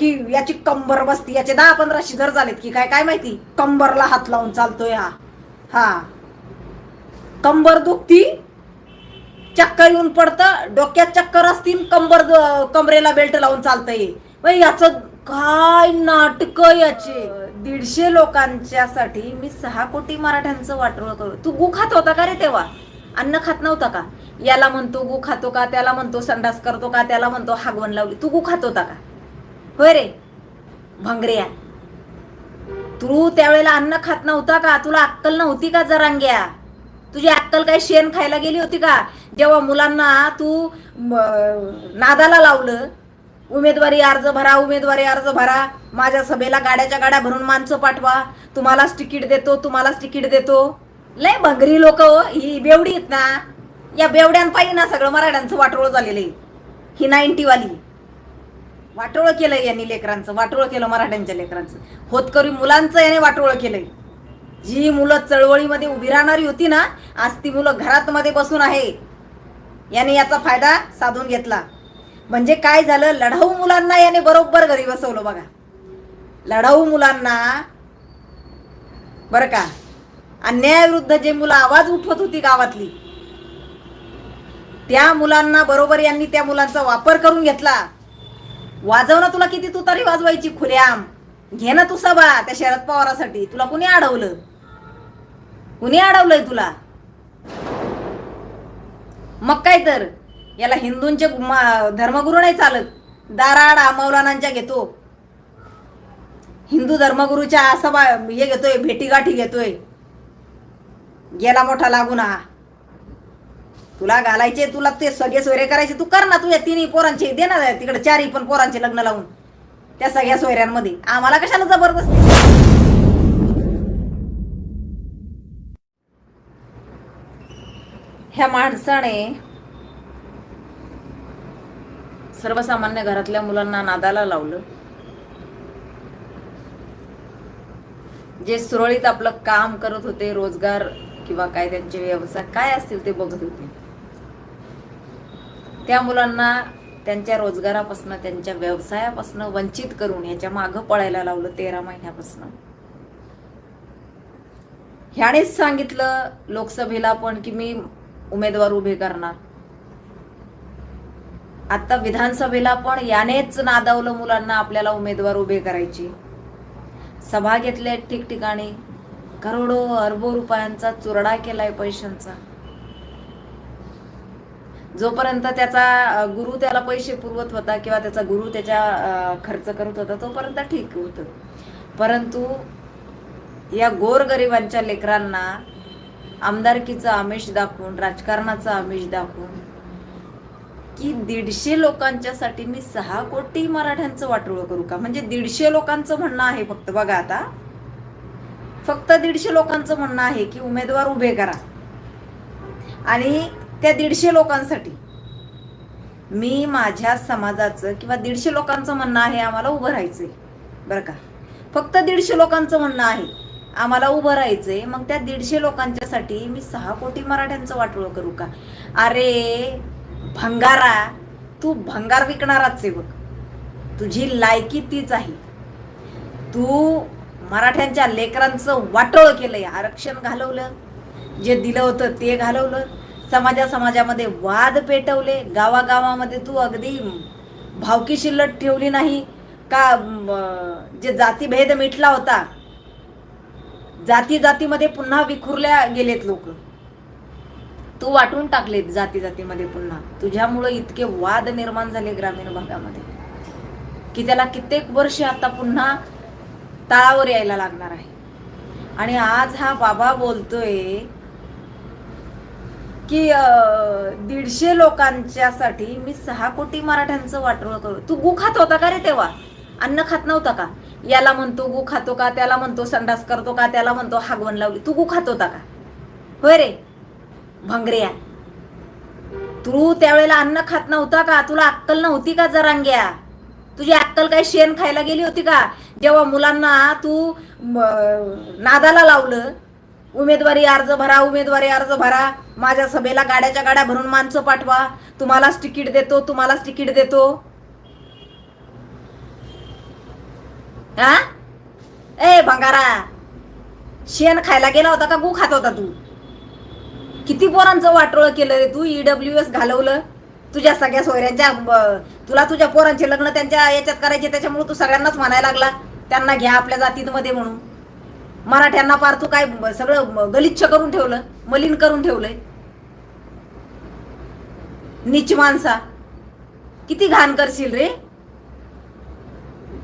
की याची कंबर बसती याचे दहा पंधरा शिजर झालेत की काय काय माहिती? कंबरला हात लावून चालतोय हा. हा. कंबर दुखती चक्कर येऊन पडतं डोक्यात चक्कर असतील कंबर कमरेला बेल्ट लावून चालतंय. मग याचं काय नाटक याचे? दीडशे लोकांच्यासाठी मी सहा कोटी मराठ्यांचं वाटोळ करू. तू गु खात होता का रे तेव्हा? अन्न खात नव्हता का? याला म्हणतो गु खातो का? त्याला म्हणतो संडास करतो का? त्याला म्हणतो हागवण लावली. तू गु खात होता का? होय रे. भंगऱ्या तू त्यावेळेला अन्न खात नव्हता का? तुला अक्कल नव्हती का जरांग्या? तुझी अक्कल काय शेण खायला गेली होती का? जेव्हा मुलांना तू नादाला लावलं उमेदवारी अर्ज भरा उमेदवारी अर्ज भरा माझ्या सभेला गाड्याच्या गाड्या भरून माणसं पाठवा तुम्हालाच तिकीट देतो तुम्हालाच तिकीट देतो. लय भंगरी लोक हो, ही बेवडी आहेत ना. या बेवड्यांपायी ना सगळं मराठ्यांचं वाटोळ झालेलं आहे. ही नाईन्टीवाली. वाटोळ केलंय यांनी लेकरांचं वाटोळ केलं मराठ्यांच्या लेकरांचं. होतकरी मुलांचं याने वाटोळं केलंय. जी मुलं चळवळीमध्ये उभी राहणारी होती ना आज ती मुलं घरात मध्ये बसून आहे. याने याचा फायदा साधून घेतला. म्हणजे काय झालं? लढाऊ मुलांना याने बरोबर घरी बसवलं बघा. लढाऊ मुलांना बरं का? अन्यायाविरुद्ध जे मुलं आवाज उठवत होती गावातली त्या मुलांना बरोबर यांनी त्या मुलांचा वापर करून घेतला. वाजव ना तुला किती तुतारी वाजवायची खुल्याम. घे ना तू सभा त्या शरद पवारासाठी. तुला कुणी अडवलं? कुणी अडवलंय तुला? मग काय तर? याला हिंदूंचे धर्मगुरू नाही चालत. दाराड मौलानांच्या घेतो. हिंदू धर्मगुरूच्या सभा हे घेतोय भेटीगाठी घेतोय. गेला मोठा लागून हा. तुला घालायचे तुला ते सगळे सोयरे करायचे. तू कर ना तुझ्या तिन्ही पोरांचे दे ना तिकडे चारही पण पोरांचे लग्न लावून. त्या सगळ्या सोयऱ्यांमध्ये. आम्हाला कशाला जबरदस्ती? ह्या माणसाने सर्वसामान्य घरातल्या मुलांना नादाला लावलं. जे सुरळीत आपलं काम करत होते रोजगार किंवा काय त्यांचे व्यवसाय काय असतील ते बघत होते. त्या मुलांना त्यांच्या रोजगारापासून त्यांच्या व्यवसायापासून वंचित करून ह्याच्या मागं पळायला लावलं तेरा महिन्यापासून. ह्यानेच सांगितलं लोकसभेला पण की मी उमेदवार उभे करणार. आता विधानसभेला पण यानेच नादावलं मुलांना आपल्याला उमेदवार उभे करायचे. सभा घेतल्या ठिकठिकाणी. करोडो अरबो रुपयांचा चुरडा केलाय पैशांचा. जोपर्यंत त्याचा गुरु त्याला पैसे पुरवत होता किंवा त्याचा गुरु त्याच्या खर्च करत होता तोपर्यंत ठीक होतं. परंतु या गोरगरिबांच्या लेकरांना आमदारकीचं आमिष दाखवून राजकारणाचं आमिष दाखवून की दीडशे लोकांच्यासाठी मी सहा कोटी मराठ्यांचं वाटोळं करू का? म्हणजे दीडशे लोकांचं म्हणणं आहे फक्त बघा आता. फक्त दीडशे लोकांचं म्हणणं आहे की उमेदवार उभे करा. आणि त्या दीडशे लोकांसाठी. मी माझ्या समाजाचं किंवा दीडशे लोकांचं म्हणणं आहे आम्हाला उभं राहायचंय. बरं का? फक्त दीडशे लोकांचं म्हणणं आहे आम्हाला उभं राहायचंय. मग त्या दीडशे लोकांच्यासाठी मी सहा कोटी मराठ्यांचं वाटोळ करू का? अरे भंगारा तू भंगार विकणाराच आहे बघ. तुझी लायकी तीच आहे. तू मराठ्यांच्या लेकरांचं वाटोळ केलंय आरक्षण घालवलं. जे दिलं होतं ते घालवलं. समाजा समाजामध्ये वाद पेटवले. गावागावामध्ये तू अगदी भावकी शिल्लक ठेवली नाही का जे जातीभेद मिटला होता. जाती जातीमध्ये पुन्हा विखुरल्या गेलेत लोक. तू वाटून टाकलेत जाती जातीमध्ये पुन्हा. तुझ्यामुळं इतके वाद निर्माण झाले ग्रामीण भागामध्ये की त्याला कित्येक वर्ष आता पुन्हा तळावर यायला लागणार आहे. आणि आज हा बाबा बोलतोय की दीडशे लोकांच्यासाठी मी सहा कोटी मराठ्यांचं वाटोळ करू. तू गु खात होता का रे तेव्हा? अन्न खात नव्हता का? याला म्हणतो गु खातो का? त्याला म्हणतो संडास करतो का? त्याला म्हणतो हागवण लावली. तू गु खात होता का? होय रे? भंगऱ्या. तू त्यावेळेला अन्न खात नव्हता का? तुला अक्कल नव्हती का जरांग्या? तुझी अक्कल काय शेण खायला गेली होती का? जेव्हा मुलांना तू नादाला लावलं उमेदवारी अर्ज भरा उमेदवारी अर्ज भरा. माझ्या सभेला गाड्याच्या गाड्या भरून माणसं पाठवा. तुम्हालाच तिकीट देतो तुम्हालाच तिकीट देतो. हा ए भंगारा. शेण खायला गेला होता का गु खात होता तू? किती पोरांचं वाटोळ केलं रे तू ईडब्ल्यू एस घालवलं. तुझ्या सगळ्या सोयऱ्यांच्या ब- तुला तुझ्या पोरांचे लग्न त्यांच्या याच्यात करायचे त्याच्यामुळे तू सगळ्यांनाच म्हणायला लागला. त्यांना घ्या आपल्या जातीमध्ये म्हणून. मराठ्यांना पार तू काय सगळं गलिच्छ करून ठेवलं मलिन करून ठेवलंय? नीच माणसा किती घाण करशील रे?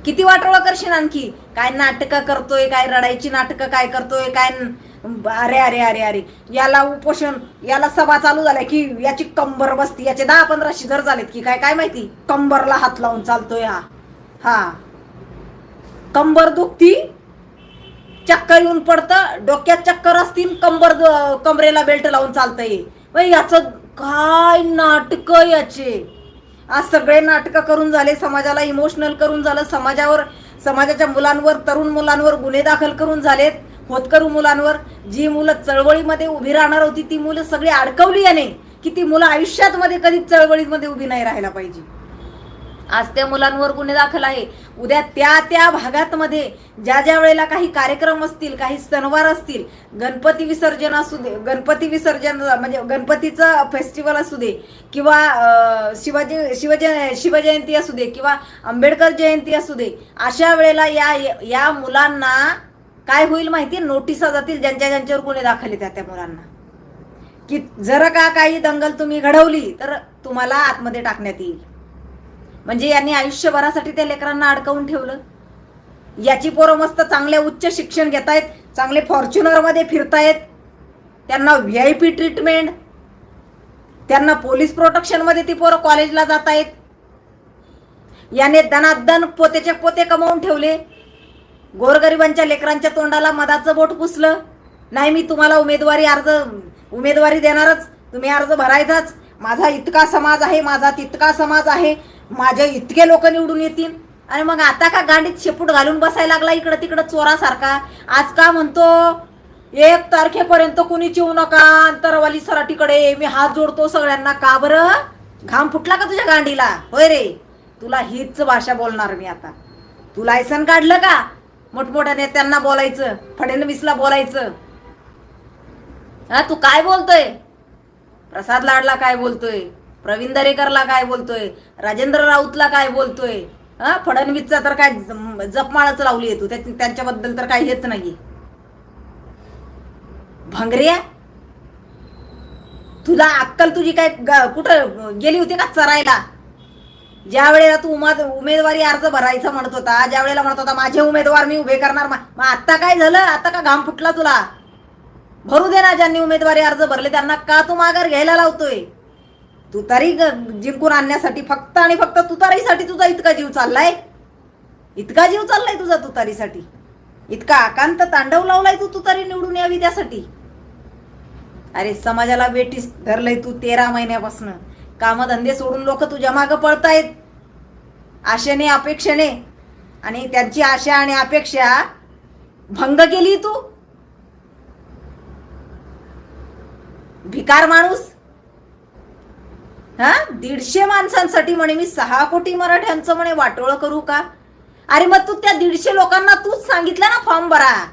किती वाटोळं करशील आणखी? काय नाटकं करतोय काय रडायची नाटकं काय करतोय काय अरे अरे अरे अरे. याला उपोषण याला सभा चालू झाल्या की याची कंबर बसती याचे दहा पंधरा शिजर झालेत की काय काय माहिती? कंबरला हात लावून चालतोय हा. हा. कंबर दुखती? चक्कर येऊन पडतं. डोक्यात चक्कर असतील कंबर कमरेला बेल्ट लावून चालतंय. बाई याचं काय नाटक याचे? आज सगळे नाटकं करून झाले समाजाला इमोशनल करून झालं समाजावर समाजाच्या मुलांवर तरुण मुलांवर गुन्हे दाखल करून झालेत होतकरू मुलांवर. जी मुलं चळवळीमध्ये उभी राहणार होती ती मुलं सगळी अडकवली याने की ती मुलं आयुष्यात मध्ये कधीच चळवळीमध्ये उभी नाही राहायला पाहिजे. आज त्या मुलांवर गुन्हे दाखल आहे. उद्या त्या त्या भागात मध्ये ज्या ज्या वेळेला काही कार्यक्रम असतील काही सणवार असतील गणपती विसर्जन असू दे गणपती विसर्जन म्हणजे गणपतीचं फेस्टिवल असू दे किंवा शिवाजी शिवजय शिवजयंती असू दे किंवा आंबेडकर जयंती असू दे अशा वेळेला या या मुलांना काय होईल माहिती? नोटिसा जातील ज्यांच्या ज्यांच्यावर गुन्हे दाखल त्या त्या मुलांना. की जर का काही दंगल तुम्ही घडवली तर तुम्हाला आतमध्ये टाकण्यात येईल. म्हणजे यांनी आयुष्यभरासाठी त्या लेकरांना अडकवून ठेवलं. याची पोरं मस्त चांगले उच्च शिक्षण घेत आहेत चांगले फॉर्च्युनरमध्ये फिरतायत. त्यांना व्ही आय पी ट्रीटमेंट त्यांना पोलीस प्रोटेक्शनमध्ये ती पोरं कॉलेजला जात आहेत याने दनादन पोतेचे पोते कमावून ठेवले. गोरगरिबांच्या लेकरांच्या तोंडाला मधाचं बोट पुसलं. नाही मी तुम्हाला उमेदवारी अर्ज उमेदवारी देणारच. तुम्ही अर्ज भरायचाच. माझा इतका समाज आहे माझा तितका समाज आहे. माझे इतके लोक निवडून येतील? आणि मग आता का गांडीत शेपूट घालून बसायला लागला इकडं तिकडं चोरासारखा? आज का म्हणतो एक तारखेपर्यंत कुणी चिवू नका अंतरवाली सराटीकडे मी हात जोडतो सगळ्यांना. का बरं? घाम फुटला का तुझ्या गांडीला? होय रे. तुला हीच भाषा बोलणार मी आता. तू लायसन काढलं का? मोठमोठ्या नेत्यांना बोलायचं फडणवीसला बोलायचं. हा तू काय बोलतोय? प्रसाद लाडला काय बोलतोय? प्रवीण दरेकरला काय बोलतोय? राजेंद्र राऊतला काय बोलतोय? हा? फडणवीसचा तर काय जपमाळाच जपमाळच लावली येतो तू. त्यांच्याबद्दल तर काही हेच नाही भंगऱ्या तुला अक्कल तुझी काय कुठं गेली होती का चरायला? ज्या वेळेला तू उमा उमेदवारी अर्ज भरायचा म्हणत होता ज्या वेळेला म्हणत होता माझे उमेदवार मी उभे करणार मग आता काय झालं? आता का घाम फुटला तुला? भरू दे ना ज्यांनी उमेदवारी अर्ज भरले त्यांना का तू माघार घ्यायला लावतोय? तुतारी जिंकून आणण्यासाठी फक्त आणि फक्त तुतारीसाठी तुझा इतका जीव चाललाय? इतका जीव चाललाय तुझा तुतारीसाठी? इतका आकांत तांडव लावलाय तू तुतारी निवडून यावी त्यासाठी? अरे समाजाला वेटीस धरलंय तू तेरा महिन्यापासून. कामधंदे सोडून लोक तुझ्या मागं पळतायत. आशेने अपेक्षेने. आणि त्यांची आशा आणि अपेक्षा भंग केली तू? भिकार माणूस? हा? दीडशे माणसांसाठी म्हणे मी सहा कोटी मराठ्यांचं म्हणे वाटोळ करू का? अरे मग तू त्या दीडशे लोकांना तूच सांगितलं ना फॉर्म भरा.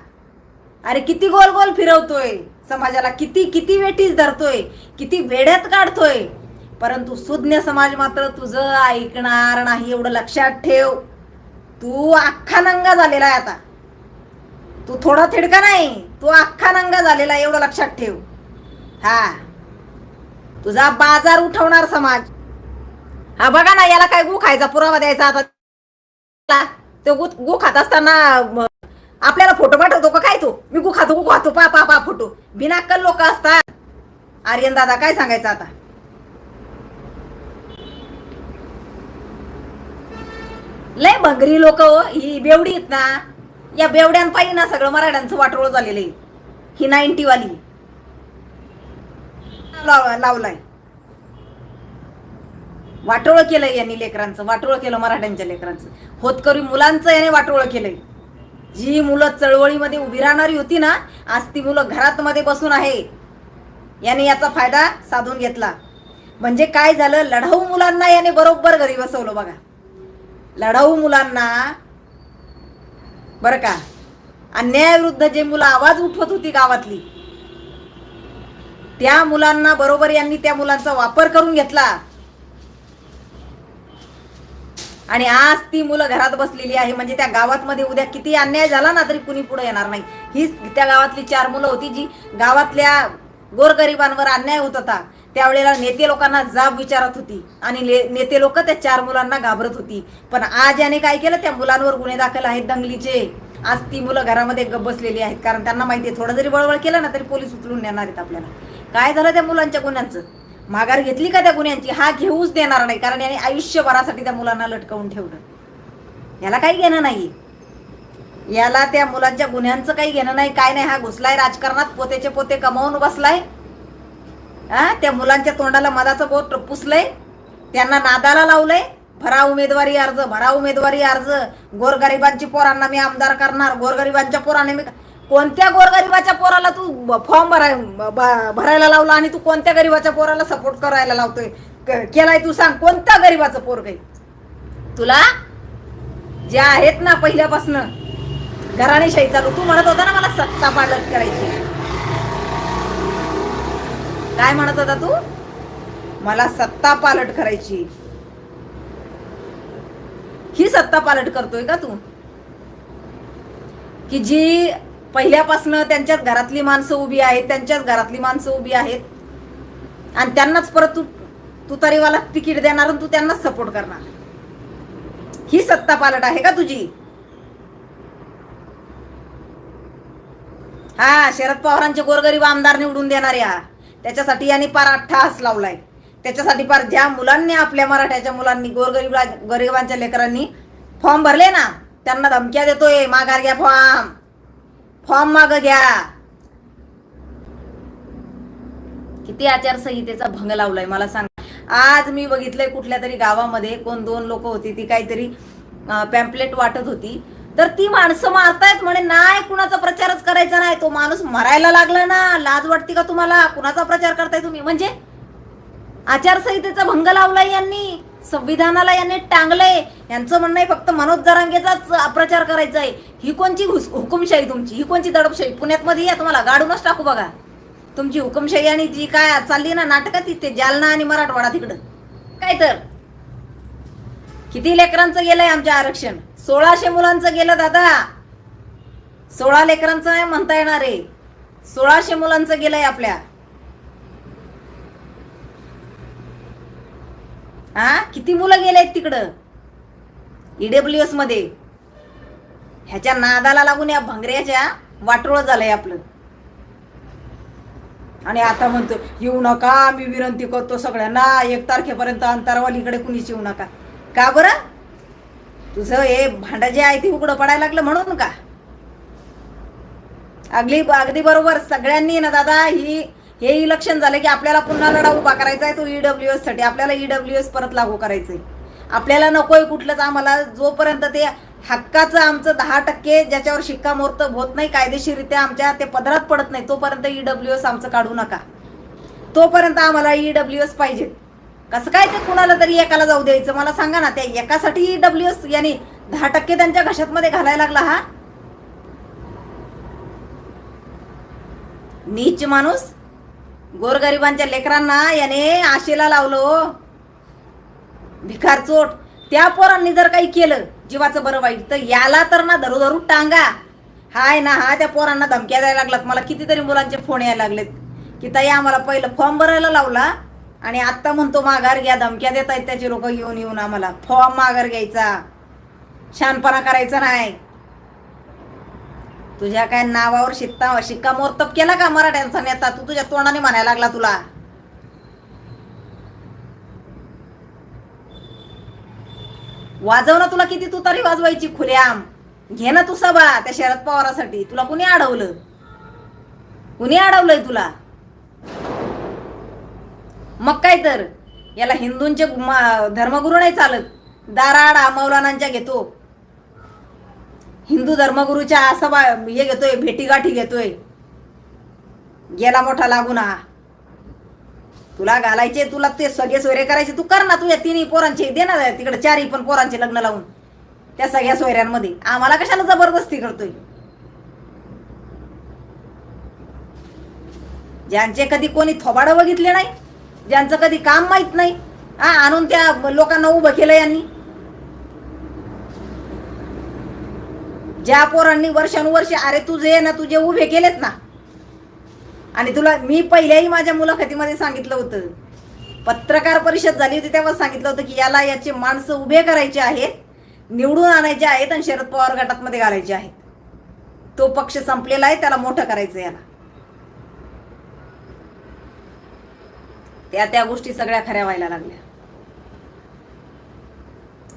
अरे किती गोल गोल फिरवतोय. समाजाला किती किती वेटीस धरतोय. किती वेड्यात काढतोय. परंतु सुज्ञ समाज मात्र तुझं ऐकणार नाही एवढं लक्षात ठेव. तू अख्खा नंगा झालेला आहे आता. तू थोडा थिडका नाही. तू अख्खा नंगा झालेला आहे एवढं लक्षात ठेव. हा. तुझा बाजार उठवणार समाज. हा बघा ना याला काय गु खायचा पुरावा द्यायचा आता. तो गु गु खात असताना आपल्याला फोटो पाठवतो का काय तू? मी गु खातो गु खातो पा पा पा फोटो बिनाक्कल लोक असतात. आर्यन दादा काय सांगायचं आता? लय भंगरी लोक हो, ही बेवडी आहेत ना. या बेवड्यांपायी ना सगळं मराठ्यांचं वाटोळ झालेलं आहे. ही नाईन्टी वाली लाव- लावलाय. वाटोळ केलंय यांनी लेकरांचं वाटोळ केलं मराठ्यांच्या लेकरांचं. होतकरी मुलांचं याने वाटोळ केलंय. जी मुलं चळवळीमध्ये उभी राहणारी होती ना आज ती मुलं घरात मध्ये बसून आहे. याने याचा फायदा साधून घेतला. म्हणजे काय झालं? लढाऊ मुलांना याने बरोबर घरी बसवलं बघा. लढाऊ मुलांना बरं का? अन्यायाविरुद्ध जे मुलं आवाज उठवत होती गावातली त्या मुलांना बरोबर यांनी त्या मुलांचा वापर करून घेतला. आणि आज ती मुलं घरात बसलेली आहे. म्हणजे त्या गावात मध्ये उद्या किती अन्याय झाला ना तरी कुणी पुढे येणार नाही. हीच त्या गावातली चार मुलं होती जी गावातल्या गोरगरिबांवर अन्याय होत होता. त्यावेळेला नेते लोकांना जाब विचारत होती आणि नेते लोक त्या चार मुलांना घाबरत होती. पण आज याने काय केलं? त्या मुलांवर गुन्हे दाखल आहेत दंगलीचे. आज ती मुलं घरामध्ये बसलेली आहेत. कारण त्यांना माहिती आहे थोडं जरी बळबळ केलं ना तरी पोलीस उचलून नेणार आहेत आपल्याला. काय झालं त्या मुलांच्या गुन्ह्यांचं? माघार घेतली का त्या गुन्ह्यांची? हा घेऊच देणार नाही कारण याने आयुष्यभरासाठी त्या मुलांना लटकवून ठेवलं. याला काही घेणं नाही याला त्या मुलांच्या गुन्ह्यांचं काही घेणं नाही काय नाही हा घुसलाय राजकारणात पोतेचे पोते कमावून बसलाय. हा त्या मुलांच्या तोंडाला मधाचं बोट पुसलंय त्यांना नादाला लावलंय. भरा उमेदवारी अर्ज भरा उमेदवारी अर्ज. गोरगरिबांची पोरांना मी आमदार करणार गोरगरिबांच्या पोरांना मी कोणत्या गोरगरिबाच्या पोराला तू फॉर्म भराय भरायला लावला आणि तू कोणत्या गरीबाच्या पोराला सपोर्ट करायला लावतोय? केलाय तू सांग कोणत्या गरीबाचं पोर काही तुला? जे आहेत ना पहिल्यापासनं घराणेशाही चालू. तू म्हणत होता ना मला सत्ता पालट करायची. काय म्हणत होता तू? मला सत्ता पालट करायची. ही सत्ता पालट करतोय का तू? की जी पहिल्यापासनं त्यांच्याच घरातली माणसं उभी आहेत त्यांच्याच घरातली माणसं उभी आहेत. आणि त्यांनाच परत तू तू तिकीट देणार आणि तू त्यांनाच सपोर्ट करणार. ही सत्ता पालट आहे का तुझी? हा शरद पवारांचे गोरगरीब आमदार निवडून देणार या. त्याच्यासाठी यांनी पार अठ्ठास लावलाय. त्याच्यासाठी पार ज्या मुलांनी आपल्या मराठ्याच्या मुलांनी गोरगरीब गरिबांच्या लेकरांनी फॉर्म भरले ना त्यांना धमक्या देतोय माघार घ्या फॉर्म फॉर्म माग घ्या. किती आचारसंहितेचा भंग लावलाय मला सांग. आज मी बघितलंय कुठल्या तरी गावामध्ये कोण दोन लोक होती ती काहीतरी पॅम्पलेट वाटत होती. तर ती माणसं मारतायत म्हणे नाही कुणाचा प्रचारच करायचा नाही. तो माणूस मरायला लागला ना. लाज वाटते का तुम्हाला? कुणाचा प्रचार करताय तुम्ही? म्हणजे आचारसंहितेचा भंग लावलाय यांनी. संविधानाला यांनी टांगलंय. यांचं म्हणणं आहे फक्त मनोज जरांगेचाच प्रचार करायचा आहे ही कोणची हुकुमशाही तुमची? ही कोणची दडपशाही? पुण्यात मध्ये या तुम्हाला गाडूनच टाकू बघा. तुमची हुकुमशाही आणि जी काय चालली ना नाटकात तिथे जालना आणि मराठवाडा तिकडं. काय तर? किती लेकरांचं गेलंय आमचं आरक्षण? सोळाशे मुलांचं गेलं दादा. सोळा लेकरांचं नाही म्हणता येणार आहे. सोळाशे मुलांचं गेलंय आपल्या. हा? किती मुलं गेलेत तिकडं? ईडब्ल्यू एसमध्ये. ह्याच्या नादाला लागून या भंगऱ्याच्या वाटोळ झालंय आपलं. आणि आता म्हणतो येऊ नका मी विनंती करतो सगळ्यांना एक तारखेपर्यंत अंतरावालीकडे कुणीच येऊ नका. का बरं? तुझं हे भांड जे आहे ते उघडं पडायला लागलं म्हणून का? अगदी अगदी बरोबर सगळ्यांनी ना दादा ही हे इलेक्शन झालं की आपल्याला पुन्हा लढा उभा करायचा आहे तो ईडब्ल्यू एससाठी. आपल्याला ईडब्ल्यू एस परत लागू करायचंय. आपल्याला नकोय कुठलंच आम्हाला. जोपर्यंत ते हक्काचं आमचं दहा टक्के ज्याच्यावर शिक्कामोर्तब होत नाही कायदेशीररित्या आमच्या ते पदरात पडत नाही तोपर्यंत ईडब्ल्यू एस आमचं काढू नका. तोपर्यंत आम्हाला ईडब्ल्यू एस पाहिजे. कसं काय ते कुणाला तरी एकाला जाऊ द्यायचं? मला सांगा ना त्या एकासाठी ईडब्ल्यू एस यांनी दहा टक्के त्यांच्या घशातमध्ये घालायला लागला हा? नीच माणूस गोरगरिबांच्या लेकरांना याने आशेला लावलं हो. भिकार चोट. त्या पोरांनी जर काही केलं जीवाचं बरं वाईट तर याला तर ना धरू धरू टांगा. हाय ना हा त्या पोरांना धमक्या द्यायला लागलात. मला कितीतरी मुलांचे फोन यायला लागलेत. की ताई आम्हाला पहिलं फॉर्म भरायला लावला आणि आत्ता म्हणतो माघार घ्या धमक्या देत आहेत त्याचे लोक येऊन येऊन आम्हाला. फॉर्म माघार घ्यायचा. शानपणा करायचा नाही. तुझ्या काय नावावर शिक्का शिक्कामोर्तब केला का मराठ्यांचा नेता? तू तुझ्या तोंडाने म्हणायला लागला तुला. वाजव ना तुला किती तू तरी वाजवायची खुल्याम घे ना तू सभा त्या शरद पवारासाठी. तुला कुणी अडवलं? कुणी अडवलंय तुला? मग काय तर? याला हिंदूंचे धर्मगुरू नाही चालत. दाराडा मौलानांच्या घेतो. हिंदू धर्मगुरूच्या सभा हे घेतोय भेटीगाठी घेतोय. गेला मोठा लागून. हा तुला घालायचे तुला ते सगळे सोयरे करायचे तू कर ना तुझ्या तिन्ही पोरांचे. दे ना तिकडे चारही पण पोरांचे लग्न लावून. त्या सगळ्या सोयऱ्यांमध्ये. आम्हाला कशाला जबरदस्ती करतोय? ज्यांचे कधी कोणी थोबाडं बघितले नाही ज्यांचं कधी काम माहीत नाही हा आणून त्या लोकांना उभं केलं यांनी. ज्या पोरांनी वर्षानुवर्षे अरे तुझे ना तुझे उभे केलेत ना. आणि तुला मी पहिल्याही माझ्या मुलाखतीमध्ये सांगितलं होतं. पत्रकार परिषद झाली होती तेव्हा सांगितलं होतं की याला याचे माणसं उभे करायचे आहेत निवडून आणायचे आहेत आणि शरद पवार गटातमध्ये घालायचे आहेत. तो पक्ष संपलेला आहे त्याला मोठं करायचं याला. त्या त्या गोष्टी सगळ्या खऱ्या व्हायला लागल्या.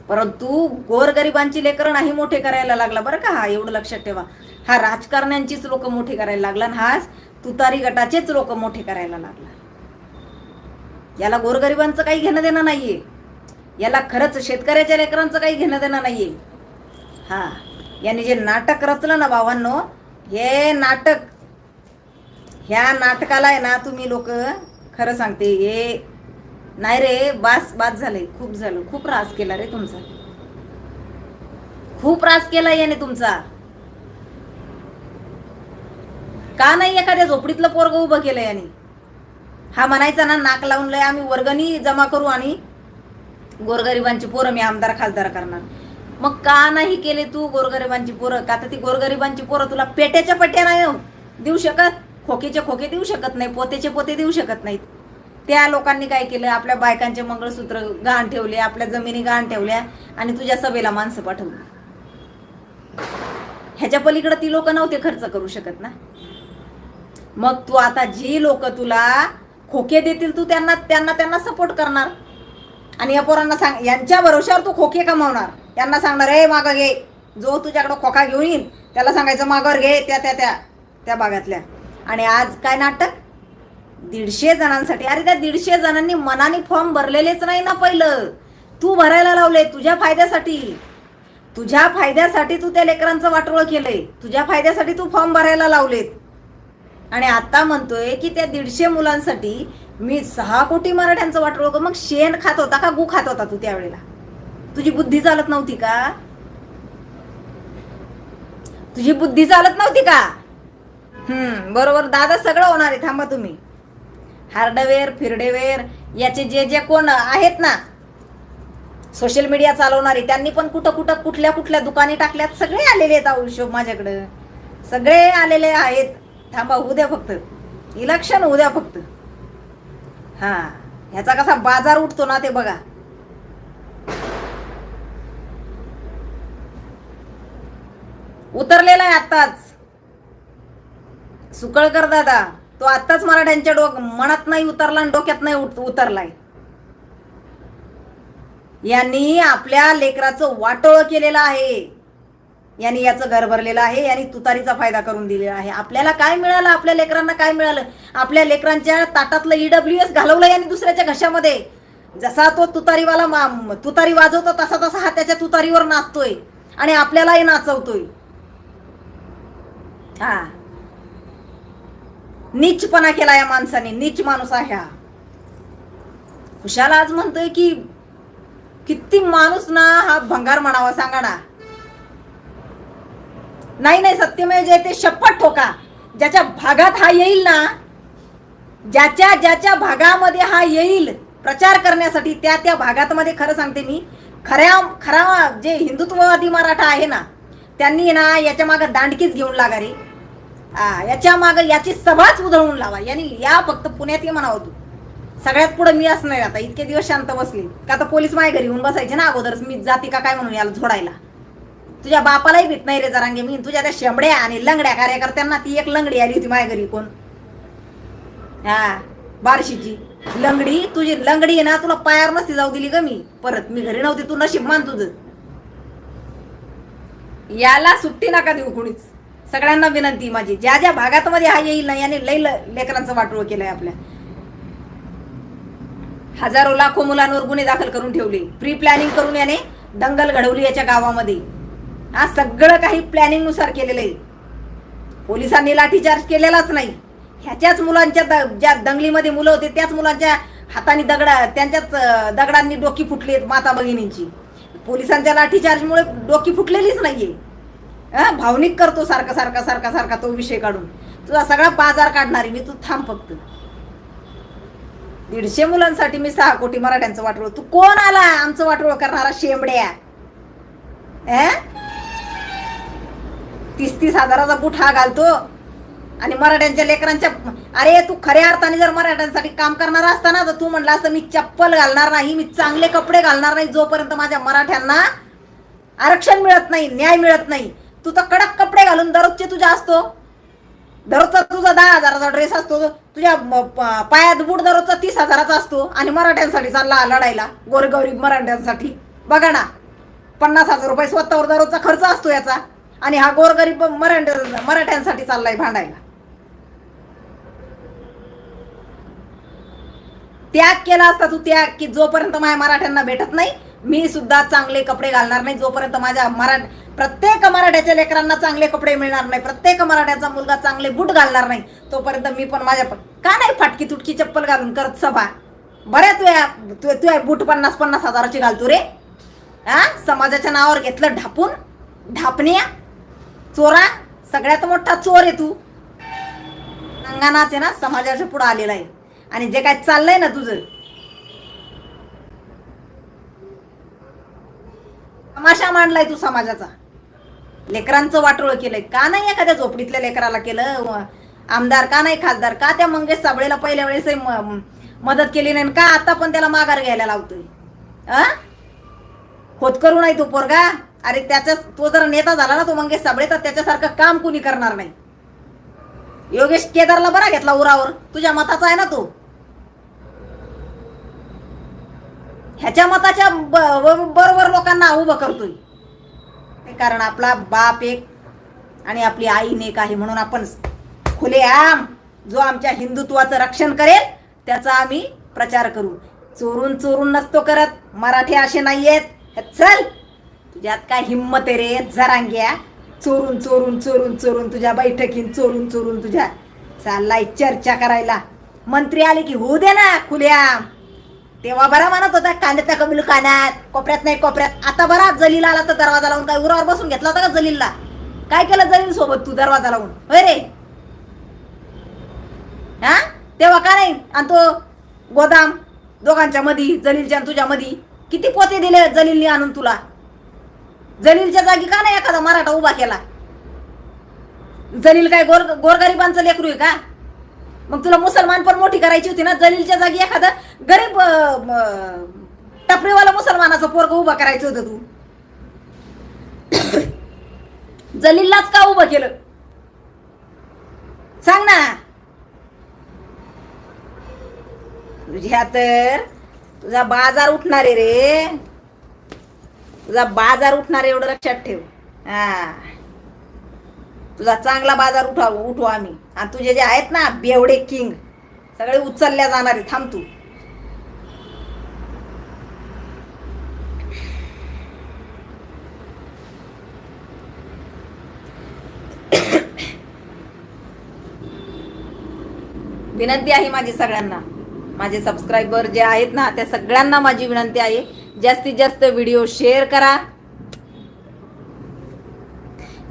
परंतु गोरगरिबांची लेकरं नाही मोठे करायला लागला. बरं का हा एवढं लक्षात ठेवा. हा राजकारण्यांचीच लोक मोठे करायला लागला आणि हाच तुतारी गटाचेच लोक मोठे करायला लागला. याला गोरगरिबांचं काही घेणं देणं नाहीये. याला खरंच शेतकऱ्याच्या लेकरांचं काही घेणं देणं नाहीये. हा यांनी जे नाटक रचलं ना भावांनो हे नाटक ह्या नाटकाला आहे ना तुम्ही लोक खरं सांगते हे नाही रे बास बास झाले खूप झालं. खूप रास केला रे तुमचा. खूप रास केला याने तुमचा. का नाही एखाद्या झोपडीतलं पोरग उभं केलं याने? हा म्हणायचा ना नाक लावून लय आम्ही वर्गणी जमा करू आणि गोरगरिबांची पोरं मी आमदार खासदार करणार. मग का नाही केले तू गोरगरिबांची पोरं? का तर ती गोरगरिबांची पोरं तुला पेट्याच्या पट्ट्या नाही देऊ शकत? खोकेचे खोके देऊ शकत नाही पोतेचे पोते देऊ शकत नाहीत. त्या लोकांनी काय केलं? आपल्या बायकांचे मंगळसूत्र गहाण ठेवले आपल्या जमिनी गहाण ठेवल्या आणि तुझ्या सभेला माणसं पाठवली. ह्याच्या पलीकडे ती लोक नव्हते खर्च करू शकत ना. मग तू आता जी लोक तुला खोके देतील तू त्यांना त्यांना त्यांना सपोर्ट करणार. आणि या पोरांना सांग यांच्या भरोश्यावर तू खोके कमावणार. त्यांना सांगणार ए मागं घे. जो तुझ्याकडं खोका घेऊन येईल त्याला सांगायचं मागावर घे त्या त्या त्या त्या भागातल्या. आणि आज काय नाटक? दीडशे जणांसाठी. अरे त्या दीडशे जणांनी मनाने फॉर्म भरलेलेच नाही ना पहिलं. तू भरायला लावले तुझ्या फायद्यासाठी. तुझ्या फायद्यासाठी तू त्या लेकरांचं वाटोळं केलंय. तुझ्या फायद्यासाठी तू फॉर्म भरायला लावलेत. आणि आता म्हणतोय की त्या दीडशे मुलांसाठी मी सहा कोटी मराठ्यांचं वाटोळ मग शेण खात होता का गु खात होता तू त्यावेळेला? तुझी बुद्धी चालत नव्हती का? तुझी बुद्धी चालत नव्हती का? हम्म बरोबर. दादा सगळं होणार आहे. थांबा तुम्ही. हार्डवेअर फिरडेवेअर याचे जे जे कोण आहेत ना सोशल मीडिया चालवणारे त्यांनी पण कुठं कुठं कुठल्या कुठल्या दुकाने टाकल्यात सगळे आलेले आहेत अहो हिशोब माझ्याकडं. सगळे आलेले आहेत. थांबा उद्या फक्त. इलेक्शन उद्या फक्त. हा ह्याचा कसा बाजार उठतो ना ते बघा. उतरलेला आहे आत्ताच. सुकळकर दादा. तो आत्ताच मराठ्यांच्या डोक मनात नाही उतरला आणि डोक्यात नाही उत- उतरलाय. यांनी आपल्या लेकराचं वाटोळ केलेलं आहे. यांनी याचं घर भरलेलं आहे यांनी तुतारीचा फायदा करून दिलेला आहे. आपल्याला काय मिळालं? आपल्या लेकरांना काय मिळालं? आपल्या लेकरांच्या ताटातलं ईडब्ल्यू एस घालवलं यांनी दुसऱ्याच्या घशामध्ये. जसा तो तुतारीवाला मा- तुतारी वाजवतो तसा तसा हा त्याच्या तुतारीवर नाचतोय आणि आपल्यालाही नाचवतोय. हा. नीचपणा केला या माणसाने नीच माणूस आहे हा. खुशाला आज म्हणतोय की किती माणूस ना हा भंगार म्हणावा सांगा ना. नाही नाही सत्यमेव जयते शपथ ठोका. ज्याच्या भागात हा येईल ना ज्याच्या ज्याच्या भागामध्ये हा येईल प्रचार करण्यासाठी त्या त्या भागात मध्ये खरं सांगते मी खऱ्या खरा जे हिंदुत्ववादी मराठा आहे ना त्यांनी ना याच्या मागे दांडकीच घेऊन लागा रे हा याच्या माग याची सभाच उधळून लावा. यांनी या फक्त पुण्यात ये म्हणावं तू. सगळ्यात पुढे मी असणार नाही आता. इतके दिवस शांत बसली. का आता पोलीस माझ्या घरी येऊन बसायचे ना अगोदरच? मी जाती का काय म्हणून याला झोडायला? तुझ्या बापालाही भीत नाही रे जरांगे मी तुझ्या त्या शेंबड्या आणि लंगड्या कार्यकर्त्यांना ती एक लंगडी आली होती माझ्या घरी कोण? हा बारशीची. लंगडी? तुझी लंगडी आहे ना तुला पायावर नसती जाऊ दिली ग मी. परत मी घरी नव्हती तू नशीब मान तुझं. याला सुट्टी नका देऊ कुणीच. सगळ्यांना विनंती माझी. ज्या ज्या भागात मध्ये हा येईल ना याने लई ल- लेकरांचं वाटोळ केलंय आपल्या. हजारो लाखो मुलांवर गुन्हे दाखल करून ठेवले. प्री प्लॅनिंग करून याने दंगल घडवली याच्या गावामध्ये. हा सगळं काही प्लॅनिंगनुसार केलेलं आहे. पोलिसांनी लाठीचार्ज केलेलाच नाही. ह्याच्याच मुलांच्या ज्या दंगलीमध्ये मुलं होते त्याच मुलांच्या हाताने दगडा त्यांच्याच दगडांनी डोकी फुटली आहेत माता भगिनींची पोलिसांच्या लाठीचार्जमुळे डोकी फुटलेलीच नाहीये. हा भावनिक करतो सारखा सारखा सारखा सारखा तो विषय काढून. तुझा सगळा बाजार काढणारी मी तू थांब फक्त. दीडशे मुलांसाठी मी सहा कोटी मराठ्यांचं वाटोळ. तू कोण आला? आमचं वाटोळ करणारा शेंबड्या. तीस तीस हजाराचा बुट हा घालतो. आणि मराठ्यांच्या लेकरांच्या अरे तू खऱ्या अर्थाने जर मराठ्यांसाठी काम करणार असताना तर तू म्हणला असतं मी चप्पल घालणार नाही मी चांगले कपडे घालणार नाही जोपर्यंत माझ्या मराठ्यांना आरक्षण मिळत नाही न्याय मिळत नाही. तू तर कडक कपडे घालून दररोजचे तुझ्या असतो. दररोजचा तुझा दहा हजाराचा ड्रेस असतो. तुझ्या पायात बूट दररोजचा तीस हजाराचा असतो. आणि मराठ्यांसाठी चालला लढायला गोरगौरी मराठ्यांसाठी. बघा ना पन्नास हजार रुपये स्वतःवर दररोजचा खर्च असतो याचा. आणि हा गोरगरीब मराठ्या मराठ्यांसाठी चाललाय भांडायला. त्याग केला असता तू त्याग की जोपर्यंत माझ्या मराठ्यांना भेटत नाही मी सुद्धा चांगले कपडे घालणार नाही. जोपर्यंत माझ्या मराठ प्रत्येक मराठ्याच्या लेकरांना चांगले कपडे मिळणार नाही. प्रत्येक मराठ्याचा मुलगा चांगले बूट घालणार नाही. तोपर्यंत मी पण माझ्या का नाही फाटकी तुटकी चप्पल घालून करत सभा? बऱ्या तुया तु तुया बूट पन्नास पन्नास हजाराची घालतो रे. हा? समाजाच्या नावावर घेतलं ढापून ढापण्या चोरा. सगळ्यात मोठा चोर आहे तू. अंगानाच आहे ना समाजाच्या पुढे आलेला आहे. आणि जे काय चाललंय ना तुझं. तमाशा मांडलाय तू समाजाचा. लेकरांचं वाटोळ केलंय. का नाही एखाद्या झोपडीतल्या लेकराला केलं? आमदार का नाही खासदार का? त्या मंगेश साबळेला पहिल्या वेळेस मदत केली नाही का आता पण त्याला माघार घ्यायला लावतोय? आ होतकरू नाही तो पोरगा? अरे त्याचा तो जर नेता झाला ना तो मंगेश साबळे तर त्याच्यासारखं काम कुणी करणार नाही. योगेश केदारला बरा घेतला उरावर. तुझ्या मताचा आहे ना तो. ह्याच्या मताच्या बरोबर लोकांना उभं करतोय. कारण आपला बाप एक आणि आपली आई एक आहे म्हणून आपण खुलेआम जो आमच्या हिंदुत्वाचं रक्षण करेल त्याचा आम्ही प्रचार करू. चोरून चोरून नसतो करत. मराठी असे नाही आहेत चल. तुझ्यात काय हिंमत आहे रे? जरांग्या. चोरून चोरून चोरून चोरून तुझ्या बैठकीन चोरून चोरून तुझ्या चाललाय चर्चा करायला. मंत्री आले की होऊ दे ना खुलेआम तेव्हा बरा म्हणत होता कांद्याचा कबिल कानात कोपऱ्यात नाही कोपऱ्यात. आता बरा जलील आला तर दरवाजा लावून काय उरावर बसून घेतला होता का जलीलला? काय केलं जलील सोबत तू दरवाजा लावून? होय रे? हा? तेव्हा का नाही? आणि तो गोदाम दोघांच्या मधी जलीलच्या आणि तुझ्या मधी किती पोते दिले जलीलने आणून तुला? जलीलच्या जागी का नाही एखादा मराठा उभा केला? जलील काय गोर गोरगरिबांचं लेकरू आहे का? मग तुला मुसलमान पण मोठी करायची होती ना? जलीलच्या जागी एखादं गरीब टपरीवाला मुसलमानाचा पोरग उभा करायचं होतं तू. जलीललाच का उभं केलं? सांग ना. तुझ्या तर तुझा बाजार उठणार आहे रे. तुझा बाजार उठणार आहे एवढं लक्षात ठेव. हा. तुझा चांगला बाजार उठाव उठू आम्ही. आणि तुझे जे आहेत ना बेवडे किंग सगळे उचलल्या जाणारे थांब तू. विनंती आहे माझी सगळ्यांना. माझे सबस्क्रायबर जे आहेत ना त्या सगळ्यांना माझी विनंती आहे. जास्तीत जास्त व्हिडिओ शेअर करा.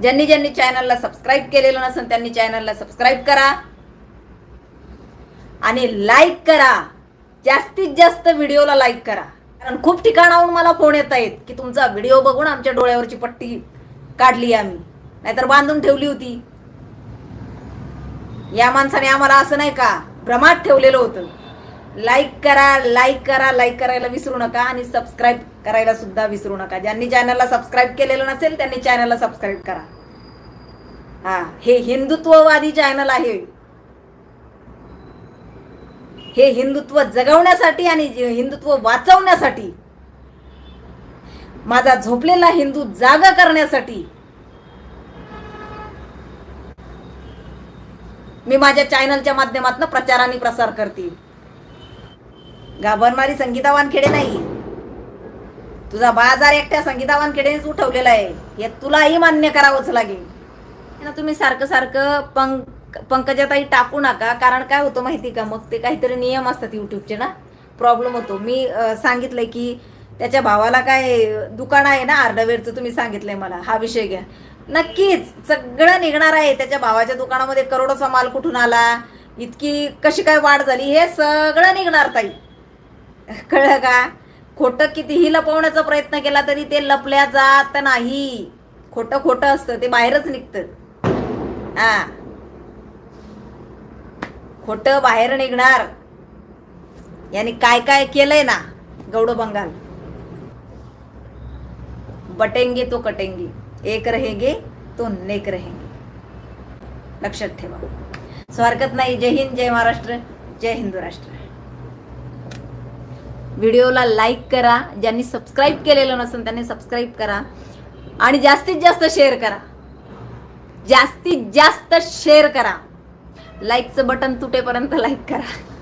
ज्यांनी ज्यांनी चॅनलला सबस्क्राईब केलेलं नसेल त्यांनी चॅनलला सबस्क्राईब करा. आणि लाईक करा. जास्तीत जास्त व्हिडिओला लाईक करा. कारण खूप ठिकाणाहून मला फोन येत आहेत की तुमचा व्हिडिओ बघून आमच्या डोळ्यावरची पट्टी काढली आम्ही. नाहीतर बांधून ठेवली होती. या माणसाने आम्हाला असं नाही का भ्रमात ठेवलेलं होतं. लाईक करा लाईक करा लाईक करायला विसरू नका आणि सबस्क्राईब करायला सुद्धा विसरू नका. ज्यांनी चॅनलला सबस्क्राईब केलेलं नसेल त्यांनी चॅनलला सबस्क्राईब करा. हा हे हिंदुत्ववादी चॅनल आहे. हे हिंदुत्व जगवण्यासाठी आणि हिंदुत्व वाचवण्यासाठी माझा झोपलेला हिंदू जागा करण्यासाठी मी माझ्या चॅनलच्या माध्यमातून प्रचार आणि प्रसार करते. घाबरमारी संगीता वानखेडे नाही. तुझा बाजार एकट्या संगीता वानखेडेनेच उठवलेला आहे. हे तुलाही मान्य करावंच लागेल. ना तुम्ही सारखं सारखं पंक पंकजाताई टाकू नका. कारण काय होतं माहिती का? मग ते काहीतरी नियम असतात युट्यूबचे ना? प्रॉब्लेम होतो. मी सांगितलंय की त्याच्या भावाला काय दुकान आहे ना आर्डवेअरचं तुम्ही सांगितलंय मला. हा विषय घ्या. नक्कीच सगळं निघणार आहे. त्याच्या भावाच्या दुकानामध्ये करोडोचा माल कुठून आला? इतकी कशी काय वाढ झाली? हे सगळं निघणार ताई. कळलं का? खोटं कितीही लपवण्याचा प्रयत्न केला तरी ते लपल्या जात नाही. खोटं खोटं असतं ते बाहेरच निघतं. हा. खोटं बाहेर निघणार. यांनी काय काय केलंय ना गौड बंगाल? बटेंगे तो कटेंगे एक रहेंगे तो नेक रहेंगे. लक्षात ठेवा. स्वारगत नाही. जय हिंद जय महाराष्ट्र जय हिंदू राष्ट्र. व्हिडिओला लाईक करा ज्यांनी सबस्क्राईब केलेलं नसेल त्यांनी सबस्क्राईब करा आणि जास्तीत जास्त शेअर करा. जास्तीत जास्त शेअर करा. लाईकचं बटन तुटेपर्यंत लाईक करा.